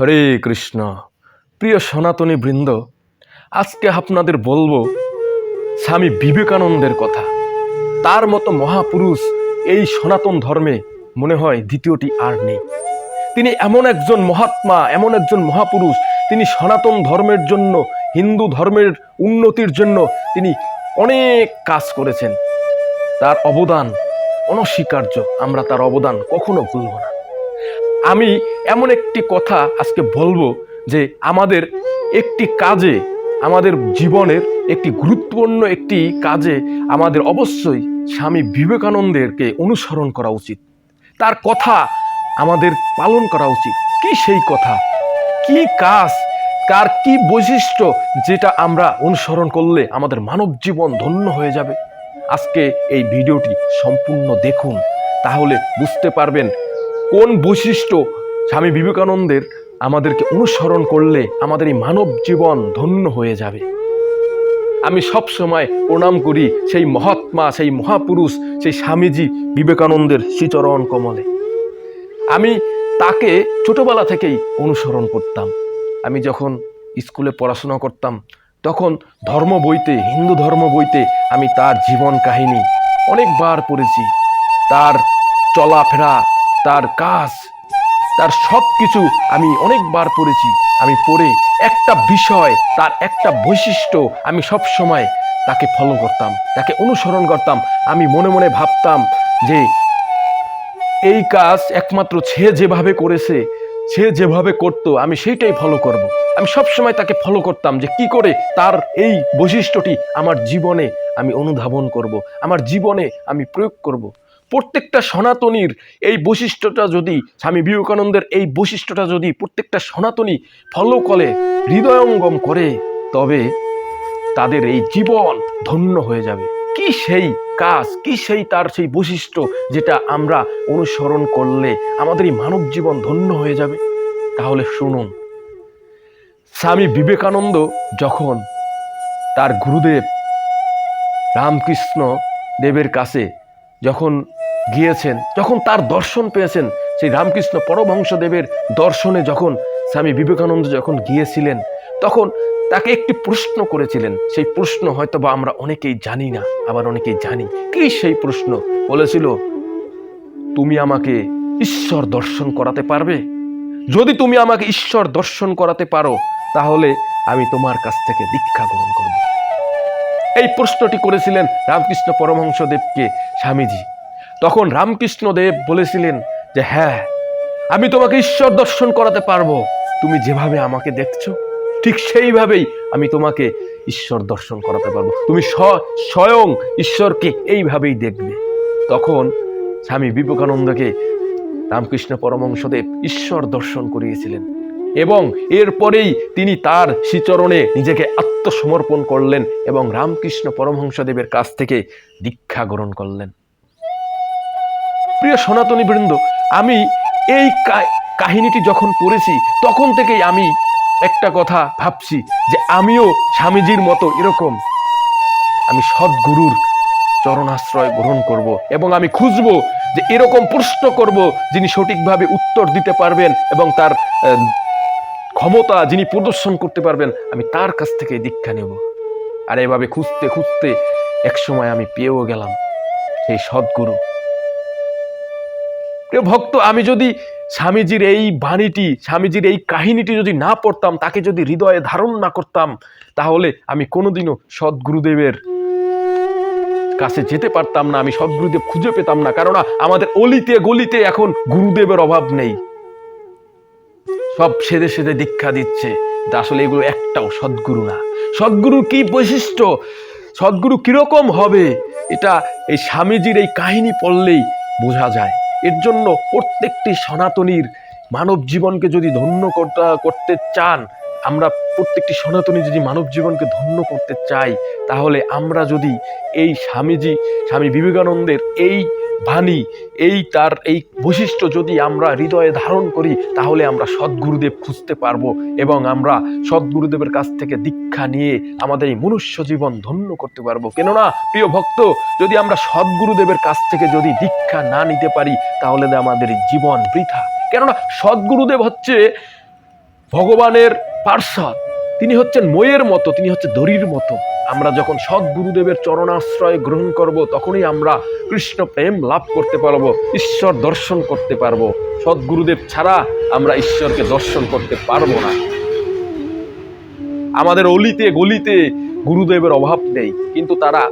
হরে কৃষ্ণ। প্রিয় সনাতনী বৃন্দ, আজকে আপনাদের বলব স্বামী বিবেকানন্দের কথা। তার মতো মহাপুরুষ এই সনাতন ধর্মে মনে হয় দ্বিতীয়টি আর নেই। তিনি এমন একজন মহাত্মা, এমন একজন মহাপুরুষ, তিনি সনাতন ধর্মের জন্য, হিন্দু ধর্মের উন্নতির জন্য তিনি অনেক কাজ করেছেন। তার অবদান অনস্বীকার্য, আমরা তার অবদান কখনো ভুলব না। আমি এমন একটি কথা আজকে বলব যে আমাদের একটি কাজে, আমাদের জীবনের একটি গুরুত্বপূর্ণ একটি কাজে আমাদের অবশ্যই স্বামী বিবেকানন্দেরকে অনুসরণ করা উচিত। তার কথা আমাদের পালন করা উচিত। কি সেই কথা? কি কাজ? তার কি বৈশিষ্ট্য যেটা আমরা অনুসরণ করলে আমাদের মানব জীবন ধন্য হয়ে যাবে? আজকে এই ভিডিওটি সম্পূর্ণ দেখুন, তাহলে বুঝতে পারবেন কোন বৈশিষ্ট্য স্বামী বিবেকানন্দের আমাদেরকে অনুসরণ করলে আমাদের এই মানব জীবন ধন্য হয়ে যাবে? আমি সব সময় প্রণাম করি সেই মহাত্মা, সেই মহাপুরুষ, সেই স্বামীজি বিবেকানন্দের শ্রীচরণ কমলে। আমি তাকে ছোটবেলা থেকেই অনুসরণ করতাম। আমি যখন স্কুলে পড়াশোনা করতাম, তখন ধর্ম বইতে, হিন্দু ধর্ম বইতে আমি তার জীবন কাহিনী অনেকবার পড়েছি। তার চলাফেরা তার কাজ, তার সব কিছু আমি অনেকবার পড়েছি আমি পড়ে একটা বিষয়, তার একটা বৈশিষ্ট্য আমি সব সময় তাকে ফলো করতাম, তাকে অনুসরণ করতাম আমি মনে মনে ভাবতাম যে এই কাজ একমাত্র সে যেভাবে করেছে, সে যেভাবে করতো, আমি সেইটাই ফলো করব। আমি সব সময় তাকে ফলো করতাম যে কি করে তার এই বৈশিষ্ট্যটি আমার জীবনে আমি অনুধাবন করব। আমার জীবনে আমি প্রয়োগ করব। প্রত্যেকটা সনাতনীর এই বৈশিষ্ট্যটা যদি স্বামী বিবেকানন্দের এই বৈশিষ্ট্যটা যদি প্রত্যেকটা সনাতনী ফলো করে, হৃদয়ঙ্গম করে, তবে তাদের এই জীবন ধন্য হয়ে যাবে। কি সেই কাজ, কি সেই তার সেই বৈশিষ্ট্য যেটা আমরা অনুসরণ করলে আমাদের এই মানব জীবন ধন্য হয়ে যাবে? তাহলে শুনুন, স্বামী বিবেকানন্দ যখন তার গুরুদেব রামকৃষ্ণ দেবের কাছে যখন গিয়েছেন, যখন তার দর্শন পেয়েছেন, সেই রামকৃষ্ণ পরমহংসদেবের দর্শনে যখন স্বামী বিবেকানন্দ যখন গিয়েছিলেন, তখন তাকে একটি প্রশ্ন করেছিলেন। সেই প্রশ্ন হয়তো বা আমরা অনেকেই জানি না, আবার অনেকেই জানি। কি সেই প্রশ্ন? বলেছিল, তুমি আমাকে ঈশ্বর দর্শন করাতে পারবে? যদি তুমি আমাকে ঈশ্বর দর্শন করাতে পারো, তাহলে আমি তোমার কাছ থেকে দীক্ষা গ্রহণ করব। এই প্রশ্নটি করেছিলেন রামকৃষ্ণ পরমহংসদেবকে স্বামীজি। তখন রামকৃষ্ণ দেব বলেছিলেন যে হ্যাঁ আমি তোমাকে ঈশ্বর দর্শন করাতে পারব। তুমি যেভাবে আমাকে দেখছ, ঠিক সেইভাবেই আমি তোমাকে ঈশ্বর দর্শন করাতে পারব। তুমি স্ব- স্বয়ং ঈশ্বরকে এইভাবেই দেখবে। তখন স্বামী বিবেকানন্দকে রামকৃষ্ণ পরমংসদেব ঈশ্বর দর্শন করিয়েছিলেন। এবং এরপরেই তিনি তার শ্রীচরণে নিজেকে আত্মসমর্পণ করলেন এবং রামকৃষ্ণ পরমহংসদেবের কাছ থেকে দীক্ষা গ্রহণ করলেন। প্রিয় সনাতনী বৃন্দ আমি এই কাহিনীটি যখন পড়েছি, তখন থেকেই আমি একটা কথা ভাবছি যে আমিও স্বামীজির মতো এরকম। আমি সদ্গুরুর চরণাশ্রয় গ্রহণ করব এবং আমি খুঁজব যে এরকম প্রশ্ন করব যিনি সঠিকভাবে উত্তর দিতে পারবেন এবং তার ক্ষমতা যিনি প্রদর্শন করতে পারবেন, আমি তার কাছ থেকে দীক্ষা নেব। আর এভাবে খুঁজতে খুঁজতে একসময় আমি পেয়েও গেলাম সেই সদ্গুরু। প্রিয় ভক্ত, আমি যদি স্বামীজির এই বাণীটি, স্বামীজির এই কাহিনীটি যদি না পড়তাম, তাকে যদি হৃদয়ে ধারণ না করতাম, তাহলে আমি কোনোদিনও সদ্গুরুদেবের কাছে যেতে পারতাম না, আমি সদ্গুরুদেব খুঁজে পেতাম না। কারণ আমাদের অলিতে গলিতে এখন গুরুদেবের অভাব নেই। সব সেদে সেদে দীক্ষা দিচ্ছে। আসলে এগুলো একটাও সদ্গুরু না। সদ্গুরুর কি বৈশিষ্ট্য? সদ্গুরু কীরকম হবে? এটা এই স্বামীজির এই কাহিনী পড়লেই বোঝা যায়। এর জন্য প্রত্যেকটি সনাতনীর মানব জীবনকে যদি ধন্য করতে চান, আমরা প্রত্যেকটি সনাতনী যদি মানব জীবনকে ধন্য করতে চাই, তাহলে আমরা যদি এই স্বামীজি, স্বামী বিবেকানন্দের এই বাণী, এই তার এই বৈশিষ্ট্য যদি আমরা হৃদয়ে ধারণ করি, তাহলে আমরা সদ্গুরুদেব খুঁজতে পারব এবং আমরা সদ্গুরুদেবের কাছ থেকে দীক্ষা নিয়ে আমাদের এই মনুষ্য জীবন ধন্য করতে পারব। কেননা, প্রিয় ভক্ত, যদি আমরা সদ্গুরুদেবের কাছ থেকে যদি দীক্ষা না নিতে পারি, তাহলে আমাদের জীবন বৃথা। কেননা, সদ্গুরুদেব হচ্ছে ভগবানের পার্শ্বদ। তিনি হচ্ছেন ময়ের মতো, তিনি হচ্ছে দড়ির মতো। আমরা যখন সৎ গুরুদেবের চরণাশ্রয় গ্রহণ করব, তখনই আমরা কৃষ্ণ প্রেম লাভ করতে পারব, ঈশ্বর দর্শন করতে পারব। সৎ গুরুদেব ছাড়া আমরা ঈশ্বরকে দর্শন করতে পারব না। আমাদের অলিতে গলিতে গুরুদেবের অভাব নেই, কিন্তু তারা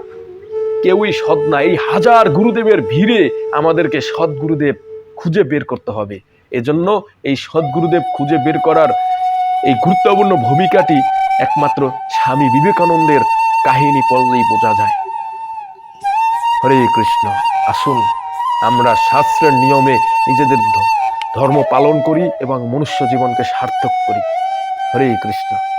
কেউই সৎ না। এই হাজার গুরুদেবের ভিড়ে আমাদেরকে সৎ গুরুদেব খুঁজে বের করতে হবে। এজন্য এই সৎ গুরুদেব খুঁজে বের করার এই গুরুত্বপূর্ণ ভূমিকাটি একমাত্র স্বামী বিবেকানন্দের কাহিনী পড়লেই বোঝা যায়। হরে কৃষ্ণ, আসুন আমরা শাস্ত্রের নিয়মে নিজেদের ধর্ম পালন করি এবং মনুষ্য জীবনকে সার্থক করি। হরে কৃষ্ণ।